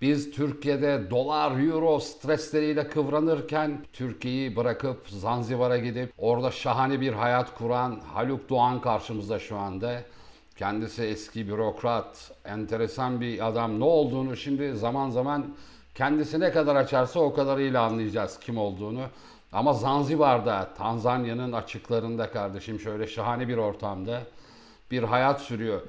Biz Türkiye'de dolar, euro stresleriyle kıvranırken Türkiye'yi bırakıp Zanzibar'a gidip orada şahane bir hayat kuran Haluk Doğan karşımızda şu anda. Kendisi eski bürokrat, enteresan bir adam. Ne olduğunu şimdi zaman zaman kendisi ne kadar açarsa o kadarıyla anlayacağız kim olduğunu. Ama Zanzibar'da, Tanzanya'nın açıklarında kardeşim şöyle şahane bir ortamda bir hayat sürüyor.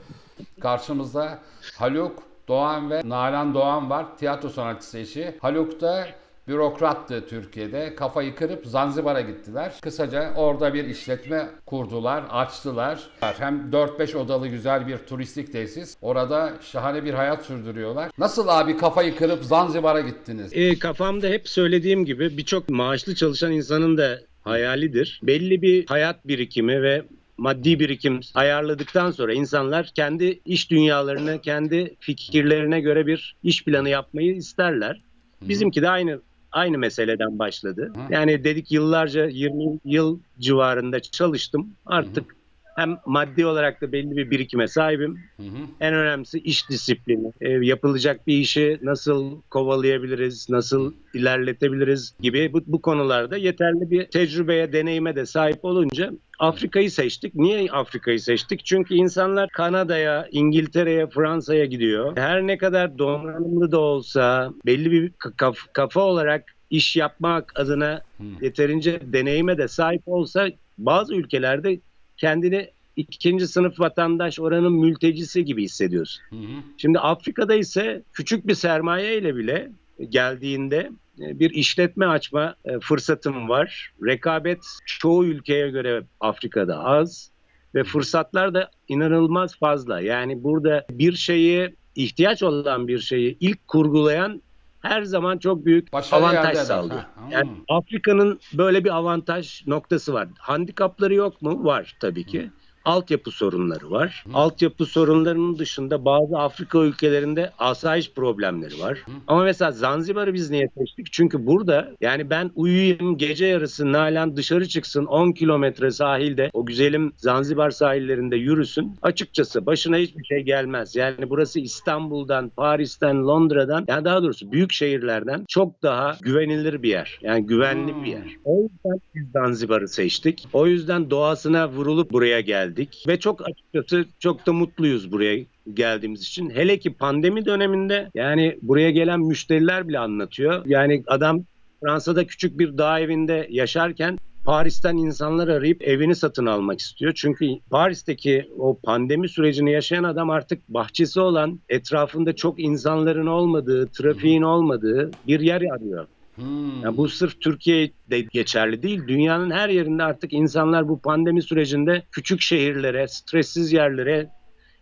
Karşımızda Haluk Doğan ve Nalan Doğan var. Tiyatro sanatçısı eşi. Haluk da bürokrattı Türkiye'de. Kafayı kırıp Zanzibar'a gittiler. Kısaca orada bir işletme kurdular, açtılar. Hem 4-5 odalı güzel bir turistik tesis. Orada şahane bir hayat sürdürüyorlar. Nasıl abi kafayı kırıp Zanzibar'a gittiniz? E, kafamda hep söylediğim gibi birçok maaşlı çalışan insanın da hayalidir. Belli bir hayat birikimi ve maddi birikim ayarladıktan sonra insanlar kendi iş dünyalarını, kendi fikirlerine göre bir iş planı yapmayı isterler. Bizimki de aynı aynı meseleden başladı. Yani dedik yıllarca 20 yıl civarında çalıştım. Artık hem maddi olarak da belli bir birikime sahibim. Hı hı. En önemlisi iş disiplini. E, yapılacak bir işi nasıl kovalayabiliriz, nasıl ilerletebiliriz gibi bu, bu konularda yeterli bir tecrübeye, deneyime de sahip olunca Afrika'yı seçtik. Niye Afrika'yı seçtik? Çünkü insanlar Kanada'ya, İngiltere'ye, Fransa'ya gidiyor. Her ne kadar donanımlı da olsa belli bir kaf- kafa olarak iş yapmak adına yeterince deneyime de sahip olsa bazı ülkelerde kendini ikinci sınıf vatandaş oranın mültecisi gibi hissediyorsun. Hı hı. Şimdi Afrika'da ise küçük bir sermaye ile bile geldiğinde e, bir işletme açma e, fırsatım var. Rekabet çoğu ülkeye göre Afrika'da az ve fırsatlar da inanılmaz fazla. Yani burada bir şeyi ihtiyaç olan bir şeyi ilk kurgulayan her zaman çok büyük Başarı avantaj sağlıyor. Yani Afrika'nın böyle bir avantaj noktası var. Handikapları yok mu? Var tabii ki. Altyapı sorunları var. Altyapı sorunlarının dışında bazı Afrika ülkelerinde asayiş problemleri var. Ama mesela Zanzibar'ı biz niye seçtik? Çünkü burada yani ben uyuyayım gece yarısı Nalan dışarı çıksın 10 kilometre sahilde o güzelim Zanzibar sahillerinde yürüsün. Açıkçası başına hiçbir şey gelmez. Yani burası İstanbul'dan, Paris'ten, Londra'dan yani daha doğrusu büyük şehirlerden çok daha güvenilir bir yer. Yani güvenli Hmm. bir yer. O yüzden biz Zanzibar'ı seçtik. O yüzden doğasına vurulup buraya geldik. Ve çok açıkçası çok da mutluyuz buraya geldiğimiz için. Hele ki pandemi döneminde yani buraya gelen müşteriler bile anlatıyor. Yani adam Fransa'da küçük bir dağ evinde yaşarken Paris'ten insanlar arayıp evini satın almak istiyor. Çünkü Paris'teki o pandemi sürecini yaşayan adam artık bahçesi olan, etrafında çok insanların olmadığı, trafiğin olmadığı bir yer arıyor. Hmm. Yani bu sırf Türkiye'de geçerli değil. Dünyanın her yerinde artık insanlar bu pandemi sürecinde küçük şehirlere, stressiz yerlere,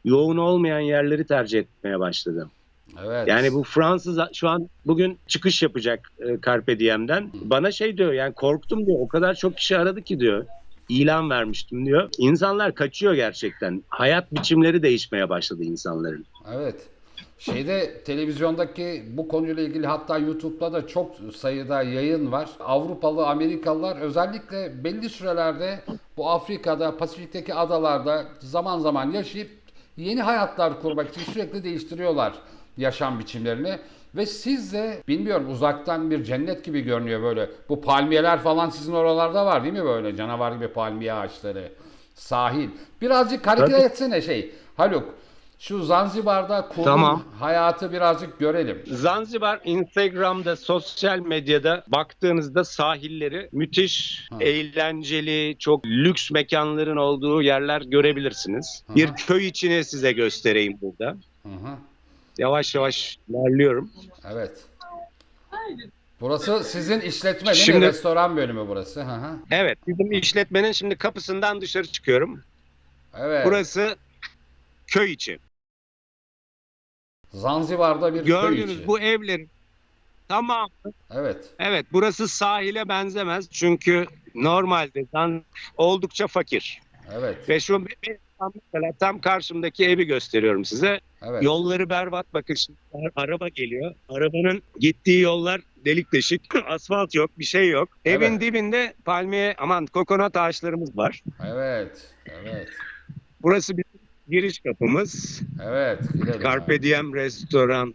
yoğun olmayan yerleri tercih etmeye başladı. Evet. Yani bu Fransız şu an bugün çıkış yapacak e, Carpe Diem'den. Bana şey diyor yani korktum diyor. O kadar çok kişi aradı ki diyor. İlan vermiştim diyor. İnsanlar kaçıyor gerçekten. Hayat biçimleri değişmeye başladı insanların. Evet. Şeyde televizyondaki bu konuyla ilgili hatta YouTube'da da çok sayıda yayın var. Avrupalı, Amerikalılar özellikle belli sürelerde bu Afrika'da, Pasifik'teki adalarda zaman zaman yaşayıp yeni hayatlar kurmak için sürekli değiştiriyorlar yaşam biçimlerini. Ve siz de bilmiyorum uzaktan bir cennet gibi görünüyor böyle. Bu palmiyeler falan sizin oralarda var değil mi böyle canavar gibi palmiye ağaçları? Sahil. Birazcık karikatür etsene şey. Haluk şu Zanzibar'da kurduğun Tamam. hayatı birazcık görelim. Zanzibar Instagram'da, sosyal medyada baktığınızda sahilleri müthiş, Ha. eğlenceli, çok lüks mekanların olduğu yerler görebilirsiniz. Bir köy içini size göstereyim burada. Hı hı. Yavaş yavaş ilerliyorum. Evet. Burası sizin işletme değil mi? Şimdi- Restoran bölümü burası. Hı hı. Evet, bizim işletmenin şimdi kapısından dışarı çıkıyorum. Evet. Burası köy içi. Zanzibar'da bir köy Gördünüz içi. bu evlerin tamam. Evet. Evet, burası sahile benzemez çünkü normalde Zan- oldukça fakir. Evet. Ve şu bir- tam mesela tam karşımdaki evi gösteriyorum size. Evet. Yolları berbat bakın şimdi ar- araba geliyor. Arabanın gittiği yollar delik deşik. Asfalt yok, bir şey yok. Evin Evet. dibinde palmiye aman kokonat ağaçlarımız var. Evet. Evet. Burası bizim giriş kapımız. Evet. Gidelim. Carpe Diem restoran.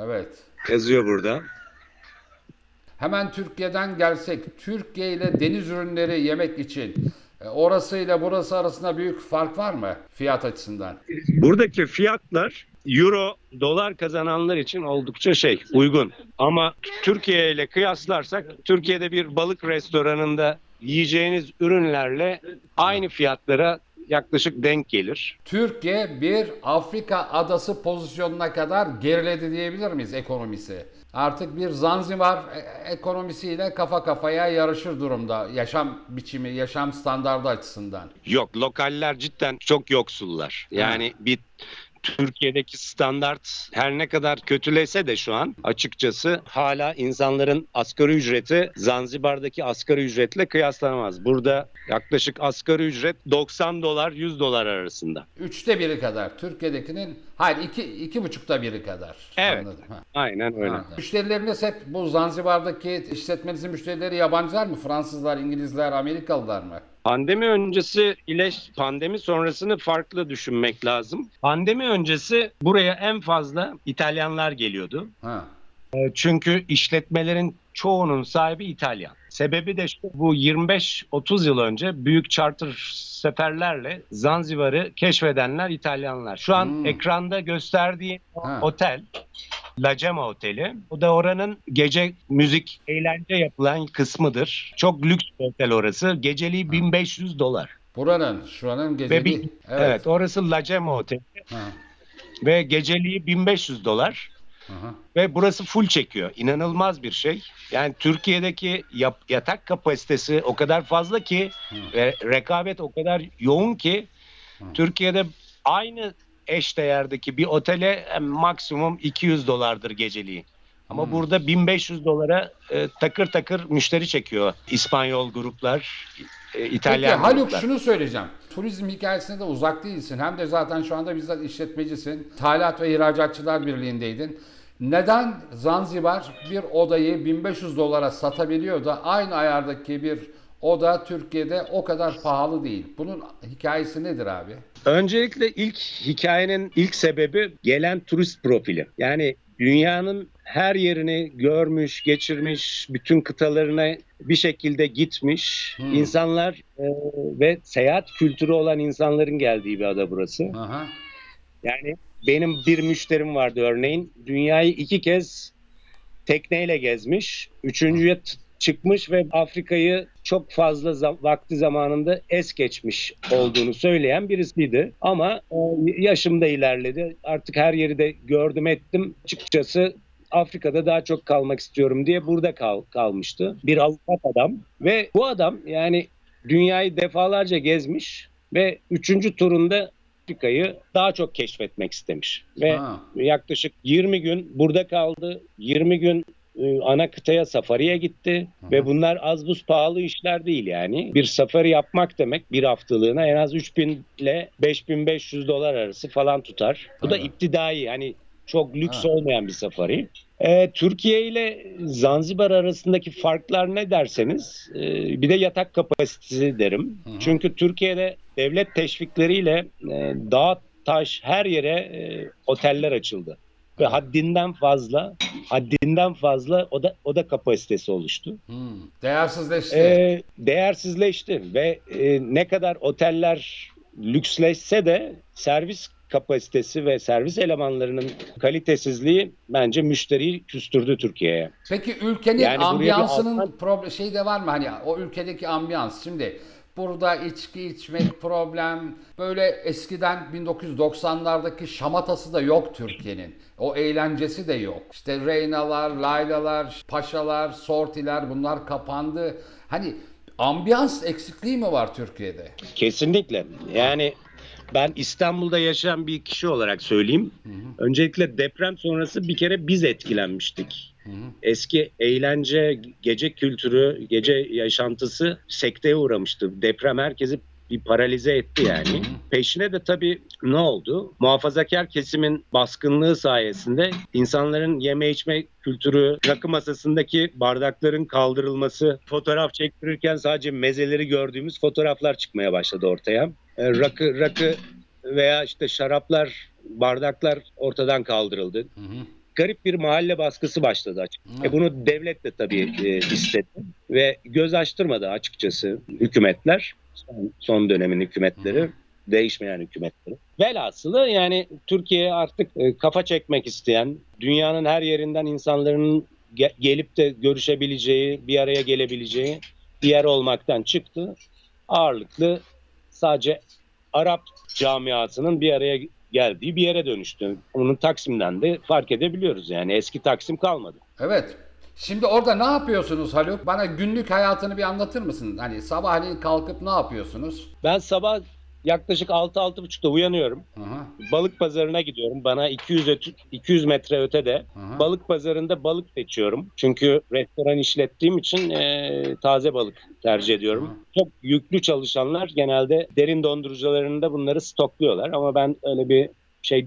Evet. yazıyor burada. Hemen Türkiye'den gelsek, Türkiye ile deniz ürünleri yemek için e, orası ile burası arasında büyük fark var mı fiyat açısından? Buradaki fiyatlar euro, dolar kazananlar için oldukça şey uygun. Ama Türkiye ile kıyaslarsak Türkiye'de bir balık restoranında yiyeceğiniz ürünlerle aynı fiyatlara yaklaşık denk gelir. Türkiye bir Afrika adası pozisyonuna kadar geriledi diyebilir miyiz ekonomisi? Artık bir Zanzibar e- ekonomisiyle kafa kafaya yarışır durumda yaşam biçimi, yaşam standardı açısından. Yok lokaller cidden çok yoksullar. Yani bir Türkiye'deki standart her ne kadar kötülese de şu an açıkçası hala insanların asgari ücreti Zanzibar'daki asgari ücretle kıyaslanamaz. Burada yaklaşık asgari ücret 90 dolar 100 dolar arasında. Üçte biri kadar. Türkiye'dekinin hayır iki, iki buçukta biri kadar. Evet. Anladım. Ha. Aynen öyle. Ha. Müşterileriniz hep bu Zanzibar'daki işletmenizin müşterileri yabancılar mı? Fransızlar, İngilizler, Amerikalılar mı? Pandemi öncesi ile pandemi sonrasını farklı düşünmek lazım. Pandemi öncesi buraya en fazla İtalyanlar geliyordu. Ha. E, Çünkü işletmelerin çoğunun sahibi İtalyan. Sebebi de şu, bu 25-30 yıl önce büyük charter seferlerle Zanzibar'ı keşfedenler İtalyanlar. Şu an Hmm. ekranda gösterdiği Ha. otel La Gemma Oteli. O da oranın gece müzik, eğlence yapılan kısmıdır. Çok lüks bir otel orası. Geceliği 1500 dolar. Buranın, şuranın Ve geceliği. bir, evet. orası La Gemma Oteli Ha. ve geceliği 1500 dolar. Aha. Ve burası full çekiyor. İnanılmaz bir şey. Yani Türkiye'deki yap- yatak kapasitesi o kadar fazla ki ve rekabet o kadar yoğun ki Türkiye'de aynı eş değerdeki bir otele e, maksimum 200 dolardır geceliği. Ama burada 1500 dolara e, takır takır müşteri çekiyor. İspanyol gruplar, e, Peki İtalyan Haluk gruplar. şunu söyleyeceğim. Turizm hikayesinde de uzak değilsin. Hem de zaten şu anda bizzat işletmecisin. Thalat ve İhracatçılar Birliği'ndeydin. Neden Zanzibar bir odayı 1500 dolara satabiliyor da aynı ayardaki bir oda Türkiye'de o kadar pahalı değil? Bunun hikayesi nedir abi? Öncelikle ilk hikayenin ilk sebebi gelen turist profili. Yani dünyanın her yerini görmüş, geçirmiş, bütün kıtalarına bir şekilde gitmiş Hmm. insanlar e, ve seyahat kültürü olan insanların geldiği bir ada burası. Aha. Yani benim bir müşterim vardı örneğin. Dünyayı iki kez tekneyle gezmiş. Üçüncüye çıkmış ve Afrika'yı çok fazla za- vakti zamanında es geçmiş olduğunu söyleyen birisiydi. Ama e, yaşım da ilerledi. Artık her yeri de gördüm ettim. Açıkçası Afrika'da daha çok kalmak istiyorum diye burada kal- kalmıştı. Bir avukat adam ve bu adam yani dünyayı defalarca gezmiş ve üçüncü turunda Afrika'yı daha çok keşfetmek istemiş. Ve Ha. yaklaşık 20 gün burada kaldı. 20 gün ana kıtaya safariye gitti ve bunlar az buz pahalı işler değil yani. Bir safari yapmak demek bir haftalığına en az 3000 ile 5500 dolar arası falan tutar. Bu da Evet. iptidai yani çok lüks Ha. olmayan bir safari. Ee, Türkiye ile Zanzibar arasındaki farklar ne derseniz e, bir de yatak kapasitesi derim. Hı hı. Çünkü Türkiye'de devlet teşvikleriyle e, dağ taş her yere e, oteller açıldı. Ve haddinden fazla haddinden fazla oda, oda kapasitesi oluştu. Hmm. Değersizleşti. Ee, değersizleşti ve e, ne kadar oteller lüksleşse de servis kapasitesi ve servis elemanlarının kalitesizliği bence müşteriyi küstürdü Türkiye'ye. Peki ülkenin Yani ambiyansının Alman- problem şey de var mı hani o ülkedeki ambiyans şimdi burada içki içmek problem böyle eskiden 1990'lardaki şamatası da yok Türkiye'nin. O eğlencesi de yok. İşte Reynalar, Laylalar, Paşalar, Sortiler bunlar kapandı. Hani ambiyans eksikliği mi var Türkiye'de? Kesinlikle. Yani ben İstanbul'da yaşayan bir kişi olarak söyleyeyim. Öncelikle deprem sonrası bir kere biz etkilenmiştik. Eski eğlence, gece kültürü, gece yaşantısı sekteye uğramıştı. Deprem herkesi bir paralize etti yani. Peşine de tabii ne oldu? Muhafazakar kesimin baskınlığı sayesinde insanların yeme içme kültürü, rakı masasındaki bardakların kaldırılması, fotoğraf çektirirken sadece mezeleri gördüğümüz fotoğraflar çıkmaya başladı ortaya. E, Rakı, rakı veya işte şaraplar, bardaklar ortadan kaldırıldı. Garip bir mahalle baskısı başladı açık. E bunu devlet de tabii e, istedi ve göz açtırmadı açıkçası hükümetler. Son, son dönemin hükümetleri. Hı. Değişmeyen hükümetleri. Velhasılı yani Türkiye artık e, kafa çekmek isteyen, dünyanın her yerinden insanların ge- gelip de görüşebileceği, bir araya gelebileceği bir yer olmaktan çıktı. Ağırlıklı sadece Arap camiasının bir araya geldiği bir yere dönüştü. Onun Taksim'den de fark edebiliyoruz yani eski Taksim kalmadı. Evet. Şimdi orada ne yapıyorsunuz Haluk? Bana günlük hayatını bir anlatır mısın? Hani sabahleyin kalkıp ne yapıyorsunuz? Ben sabah yaklaşık 6-6.30'da uyanıyorum. Hı. Balık pazarına gidiyorum. Bana 200 öte- 200 metre ötede hı. balık pazarında balık seçiyorum. Çünkü restoran işlettiğim için e, taze balık tercih ediyorum. Çok yüklü çalışanlar genelde derin dondurucularında bunları stokluyorlar ama ben öyle bir şey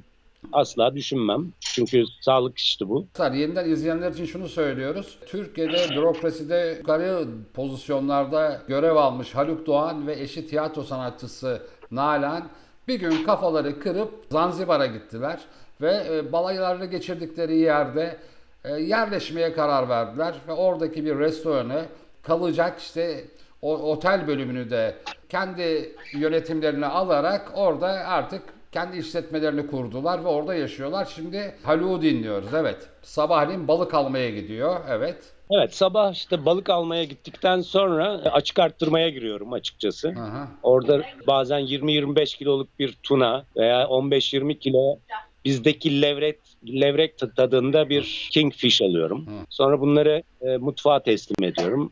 asla düşünmem. Çünkü sağlık işte bu. Yeniden izleyenler için şunu söylüyoruz. Türkiye'de bürokraside yukarı pozisyonlarda görev almış Haluk Doğan ve eşi tiyatro sanatçısı Nalan bir gün kafaları kırıp Zanzibar'a gittiler ve e, balaylarını geçirdikleri yerde e, yerleşmeye karar verdiler ve oradaki bir restoranı kalacak işte o otel bölümünü de kendi yönetimlerine alarak orada artık kendi işletmelerini kurdular ve orada yaşıyorlar. Şimdi Haluk'u dinliyoruz. Evet. Sabahleyin balık almaya gidiyor. Evet. Evet sabah işte balık almaya gittikten sonra açık arttırmaya giriyorum açıkçası. Hı. Orada bazen 20-25 kiloluk bir tuna veya 15-20 kilo bizdeki levrek levrek tadında bir kingfish alıyorum. Sonra bunları e, mutfağa teslim ediyorum.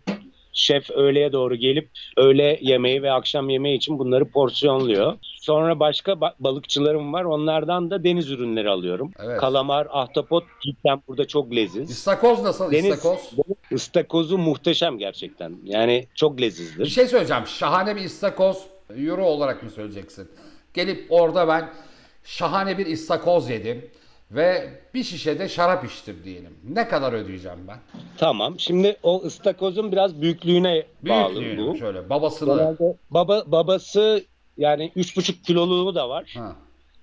Şef öğleye doğru gelip öğle yemeği ve akşam yemeği için bunları porsiyonluyor. Sonra başka ba- balıkçılarım var. Onlardan da deniz ürünleri alıyorum. Evet. Kalamar, ahtapot cidden burada çok leziz. İstakoz nasıl Deniz istakoz? ıstakozu muhteşem gerçekten. Yani çok Bir lezizdir. şey söyleyeceğim. Şahane bir istakoz euro olarak mı söyleyeceksin? Gelip orada ben şahane bir istakoz yedim ve bir şişe de şarap içtim diyelim. Ne kadar ödeyeceğim ben? Tamam. Şimdi o ıstakozun biraz büyüklüğüne bağlı Büyüklüğünü bu. şöyle babasını. Genelde baba babası yani 3,5 kiloluğu da var. Ha.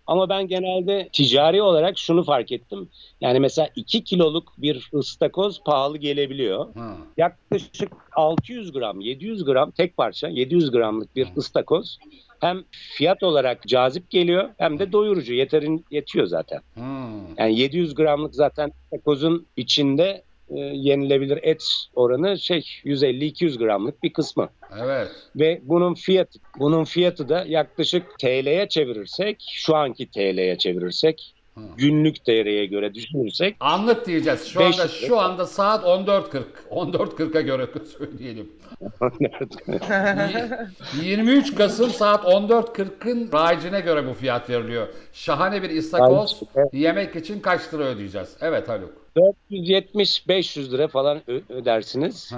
Ama ben genelde ticari olarak şunu fark ettim. Yani mesela 2 kiloluk bir ıstakoz pahalı gelebiliyor. Ha. Yaklaşık 600 gram, 700 gram tek parça 700 gramlık bir ıstakoz hem fiyat olarak cazip geliyor hem de doyurucu. Yeterin yetiyor zaten. Hmm. Yani 700 gramlık zaten takozun içinde e, yenilebilir et oranı şey 150-200 gramlık bir kısmı. Evet. Ve bunun fiyatı bunun fiyatı da yaklaşık TL'ye çevirirsek, şu anki TL'ye çevirirsek. Günlük değerine göre düşünürsek Anlık diyeceğiz. Şu 500 anda şu anda saat 14.40. 14.40'a göre söyleyelim. Y- 23 Kasım saat 14.40'ın rayicine göre bu fiyat veriliyor. Şahane bir istakoz yemek için kaç lira ödeyeceğiz? Evet Haluk. 470-500 lira falan ödersiniz. Hı.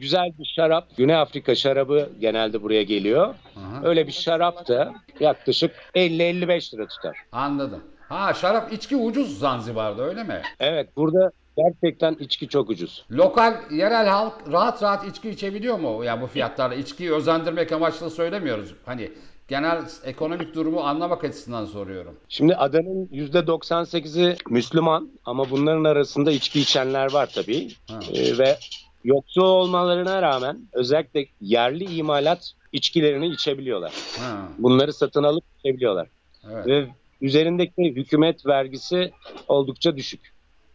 Güzel bir şarap, Güney Afrika şarabı genelde buraya geliyor. Hı. Öyle bir şarap da yaklaşık 50-55 lira tutar. Anladım. Ha şarap içki ucuz Zanzibar'da öyle mi? Evet burada gerçekten içki çok ucuz. Lokal yerel halk rahat rahat içki içebiliyor mu? Ya bu fiyatlarla içkiyi özendirmek amaçlı söylemiyoruz. Hani genel ekonomik durumu anlamak açısından soruyorum. Şimdi adanın %98'i Müslüman ama bunların arasında içki içenler var tabii. Ha. Ee, ve yoksul olmalarına rağmen özellikle yerli imalat içkilerini içebiliyorlar. Ha, Bunları satın alıp içebiliyorlar. evet. Ve üzerindeki hükümet vergisi oldukça düşük.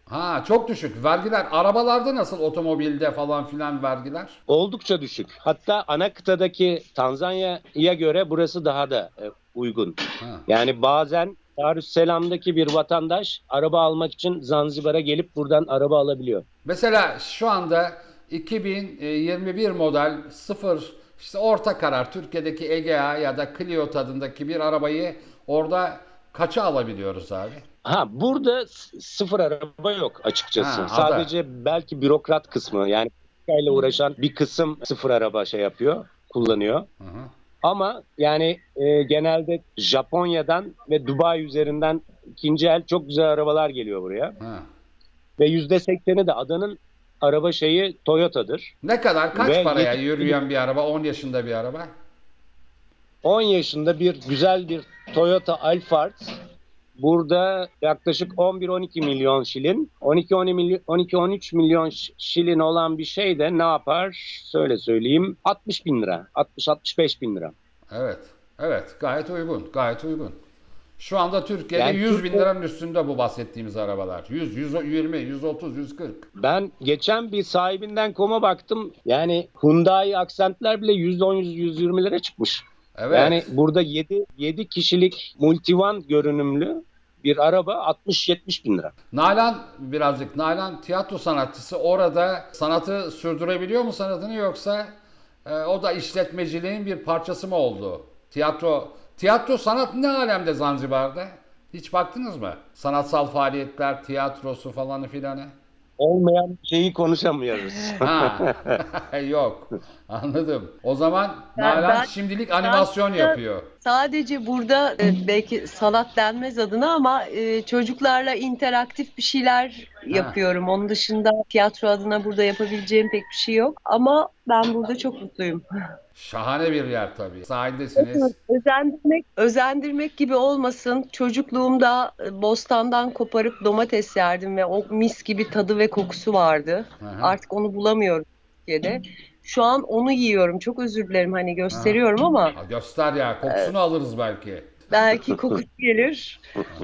Ha çok düşük. Vergiler arabalarda nasıl otomobilde falan filan vergiler? Oldukça düşük. Hatta ana kıtadaki Tanzanya'ya göre burası daha da e, uygun. Ha. Yani bazen Darüsselam'daki bir vatandaş araba almak için Zanzibar'a gelip buradan araba alabiliyor. Mesela şu anda 2021 model sıfır işte orta karar Türkiye'deki Egea ya da Clio tadındaki bir arabayı orada kaça alabiliyoruz abi? Ha burada sıfır araba yok açıkçası. Ha, ada. Sadece belki bürokrat kısmı yani ile uğraşan bir kısım sıfır araba şey yapıyor, kullanıyor. Hı hı. Ama yani e, genelde Japonya'dan ve Dubai üzerinden ikinci el çok güzel arabalar geliyor buraya. Ha. Ve yüzde sekseni de adanın araba şeyi Toyota'dır. Ne kadar kaç Ve paraya yürüyen bir araba 10 yaşında bir araba? 10 yaşında bir güzel bir Toyota Alphard burada yaklaşık 11-12 milyon şilin. 12-13 milyon şilin olan bir şey de ne yapar? Söyle söyleyeyim. 60 bin lira. 60-65 bin lira. Evet. Evet. Gayet uygun. Gayet uygun. Şu anda Türkiye'de Yani 100 bin liranın üstünde bu bahsettiğimiz arabalar. 100, 120, 130, 140. Ben geçen bir sahibinden koma baktım. Yani Hyundai Accent'ler bile %10-120 lira çıkmış. Evet. Yani burada 7, 7 kişilik multivan görünümlü bir araba 60-70 bin lira. Nalan birazcık Nalan tiyatro sanatçısı orada sanatı sürdürebiliyor mu sanatını yoksa e, o da işletmeciliğin bir parçası mı oldu? Tiyatro tiyatro sanat ne alemde Zanzibar'da? Hiç baktınız mı? Sanatsal faaliyetler, tiyatrosu falanı filanı. Olmayan şeyi konuşamıyoruz. Ha. Yok. Anladım. O zaman Ben- Nalan ben- şimdilik animasyon ben- yapıyor. Sadece burada e, belki sanat denmez adına ama e, çocuklarla interaktif bir şeyler yapıyorum. Onun dışında tiyatro adına burada yapabileceğim pek bir şey yok. Ama ben burada çok mutluyum. Şahane bir yer tabii. Sahildesiniz. Özendirmek, özendirmek gibi olmasın. Çocukluğumda e, bostandan koparıp domates yerdim ve o mis gibi tadı ve kokusu vardı. Hı. Artık onu bulamıyorum Türkiye'de. Şu an onu yiyorum. Çok özür dilerim hani gösteriyorum ama Ha, göster ya. Kokusunu alırız belki. belki kokusu gelir.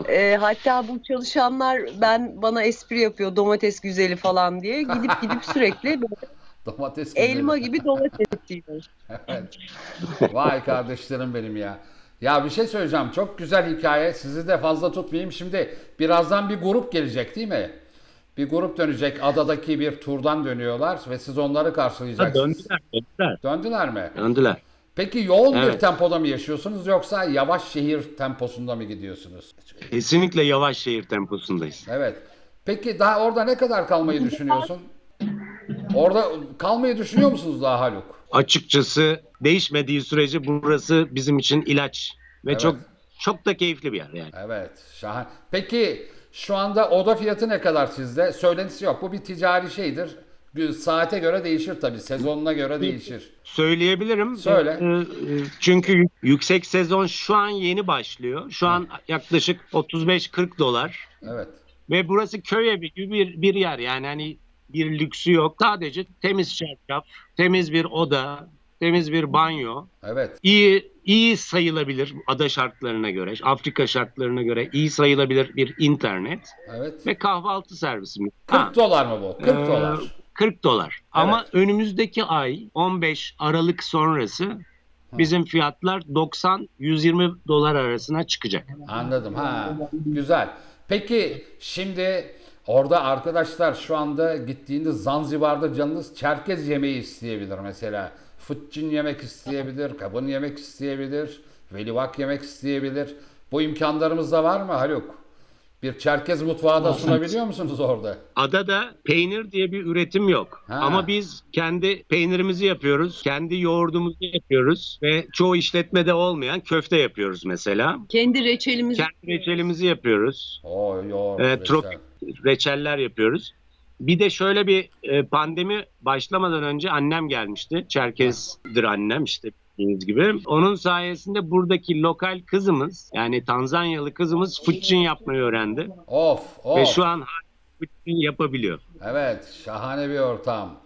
Ee, hatta bu çalışanlar ben bana espri yapıyor domates güzeli falan diye. Gidip gidip sürekli böyle Domates güzeli. elma gibi domates yiyor. Evet. Vay kardeşlerim benim ya. Ya bir şey söyleyeceğim. Çok güzel hikaye. Sizi de fazla tutmayayım. Şimdi birazdan bir grup gelecek değil mi? Bir grup dönecek. Adadaki bir turdan dönüyorlar ve siz onları Ha, karşılayacaksınız. döndüler, döndüler. Döndüler mi? Döndüler. Peki yoğun bir Evet. tempoda mı yaşıyorsunuz yoksa yavaş şehir temposunda mı gidiyorsunuz? Kesinlikle yavaş şehir temposundayız. Evet. Peki daha orada ne kadar kalmayı düşünüyorsun? Orada kalmayı düşünüyor musunuz daha Haluk? Açıkçası değişmediği sürece burası bizim için ilaç ve Evet. çok çok da keyifli bir yer yani. Evet, şahane. Peki şu anda oda fiyatı ne kadar sizde? Söylentisi yok. Bu bir ticari şeydir. Gü- Saate göre değişir tabii. Sezonuna göre değişir. Söyleyebilirim. Söyle. Ee, e, Çünkü yü- yüksek sezon şu an yeni başlıyor. Şu an yaklaşık 35-40 dolar. Evet. Ve burası köy evi gibi bir, bir yer. Yani hani bir lüksü yok. Sadece temiz çarşaf, temiz bir oda, temiz bir banyo. Evet. İyi iyi sayılabilir ada şartlarına göre, Afrika şartlarına göre iyi sayılabilir bir internet Evet. ve kahvaltı servisi. 40 Ha, dolar mı bu? 40 Ee, dolar. 40 dolar. Ama önümüzdeki ay 15 Aralık sonrası bizim fiyatlar 90-120 dolar arasına çıkacak. Anladım. Ha. Güzel. Peki şimdi orada arkadaşlar şu anda gittiğiniz Zanzibar'da canınız Çerkez yemeği isteyebilir mesela. Fıtçın yemek isteyebilir, kabın yemek isteyebilir, velivak yemek isteyebilir. Bu imkanlarımız da var mı Haluk? Bir Çerkez mutfağı da sunabiliyor musunuz orada? Adada peynir diye bir üretim yok. Ha. Ama biz kendi peynirimizi yapıyoruz, kendi yoğurdumuzu yapıyoruz ve çoğu işletmede olmayan köfte yapıyoruz mesela. Kendi reçelimizi Kendi reçelimizi yapıyoruz. Oo, yoğurt, Ee, tropik reçeller yapıyoruz. Bir de şöyle bir e, pandemi başlamadan önce annem gelmişti. Çerkez'dir annem işte bildiğiniz gibi. Onun sayesinde buradaki lokal kızımız yani Tanzanyalı kızımız fıçın yapmayı öğrendi. Of, of. Ve şu an fıçın yapabiliyor. Evet, şahane bir ortam.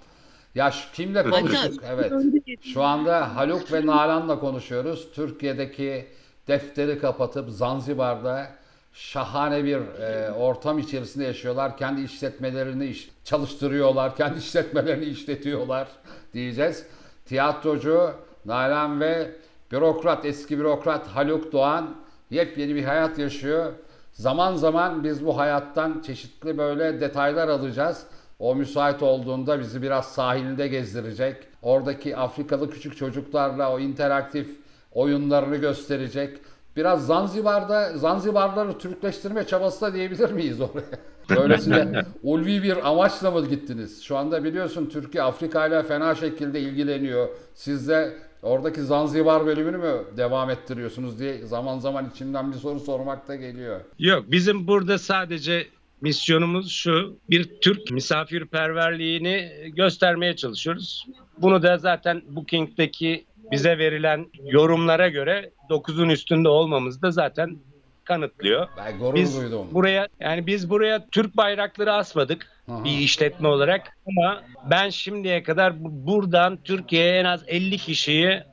Ya şu, kimle konuştuk? Evet. Şu anda Haluk ve Nalan'la konuşuyoruz. Türkiye'deki defteri kapatıp Zanzibar'da şahane bir e, ortam içerisinde yaşıyorlar. Kendi işletmelerini iş, çalıştırıyorlar, kendi işletmelerini işletiyorlar diyeceğiz. Tiyatrocu Nalan ve bürokrat, eski bürokrat Haluk Doğan yepyeni bir hayat yaşıyor. Zaman zaman biz bu hayattan çeşitli böyle detaylar alacağız. O müsait olduğunda bizi biraz sahilde gezdirecek. Oradaki Afrikalı küçük çocuklarla o interaktif oyunlarını gösterecek. Biraz Zanzibar'da Zanzibarları Türkleştirme çabası da diyebilir miyiz oraya? Böylesine ulvi bir amaçla mı gittiniz? Şu anda biliyorsun Türkiye Afrika ile fena şekilde ilgileniyor. Siz de oradaki Zanzibar bölümünü mü devam ettiriyorsunuz diye zaman zaman içimden bir soru sormak da geliyor. Yok bizim burada sadece misyonumuz şu bir Türk misafirperverliğini göstermeye çalışıyoruz. Bunu da zaten Booking'deki bize verilen yorumlara göre 9'un üstünde olmamız da zaten kanıtlıyor. Ben gurur Biz duydum. buraya yani biz buraya Türk bayrakları asmadık Aha. bir işletme olarak ama ben şimdiye kadar bu- buradan Türkiye'ye en az 50 kişiyi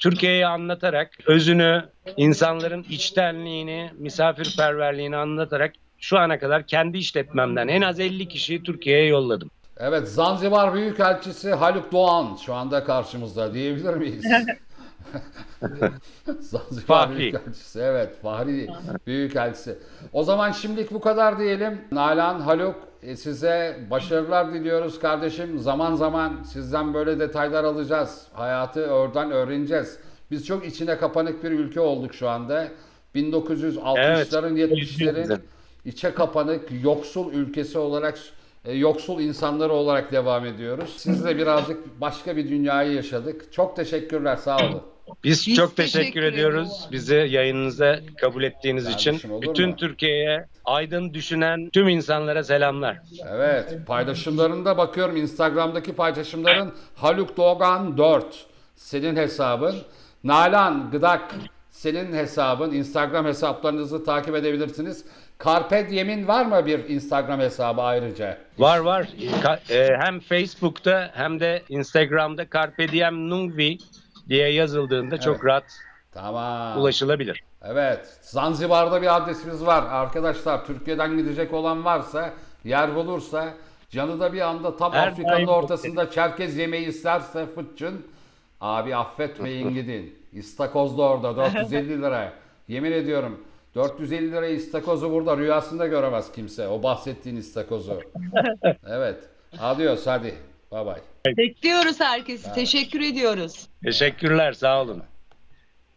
Türkiye'yi anlatarak özünü, insanların içtenliğini, misafirperverliğini anlatarak şu ana kadar kendi işletmemden en az 50 kişiyi Türkiye'ye yolladım. Evet Zanzibar Büyükelçisi Haluk Doğan şu anda karşımızda diyebilir miyiz? Zanzibar Fahri. Büyükelçisi evet Fahri Büyükelçisi. O zaman şimdilik bu kadar diyelim. Nalan, Haluk e, size başarılar diliyoruz kardeşim. Zaman zaman sizden böyle detaylar alacağız. Hayatı oradan öğreneceğiz. Biz çok içine kapanık bir ülke olduk şu anda. 1960'ların Evet. 70'lerin içe kapanık, yoksul ülkesi olarak yoksul insanları olarak devam ediyoruz. Sizle birazcık başka bir dünyayı yaşadık. Çok teşekkürler, sağ olun. Biz, Biz çok teşekkür teşekkür ediyoruz ederiz. bizi yayınınıza kabul ettiğiniz Kardeşim, için. Bütün mu? Türkiye'ye aydın düşünen tüm insanlara selamlar. Evet, paylaşımlarında bakıyorum Instagram'daki paylaşımların Haluk Doğan 4 senin hesabın. Nalan Gıdak senin hesabın. Instagram hesaplarınızı takip edebilirsiniz. Carpe Diem'in var mı bir Instagram hesabı ayrıca? Var var. Ka- e, hem Facebook'ta hem de Instagram'da Carpe Diem Nungvi diye yazıldığında çok rahat Tamam. ulaşılabilir. Evet. Zanzibar'da bir adresimiz var. Arkadaşlar Türkiye'den gidecek olan varsa, yer bulursa, canı da bir anda tam Her Afrika'nın ortasında Çerkez yemeği isterse fıçın. Abi affetmeyin gidin. İstakoz da orada 450 lira. Yemin ediyorum 450 lira istakozu burada rüyasında göremez kimse. O bahsettiğin istakozu. Evet. Adios hadi. Bye bye. Bekliyoruz herkesi. Teşekkür ediyoruz. Teşekkürler sağ olun.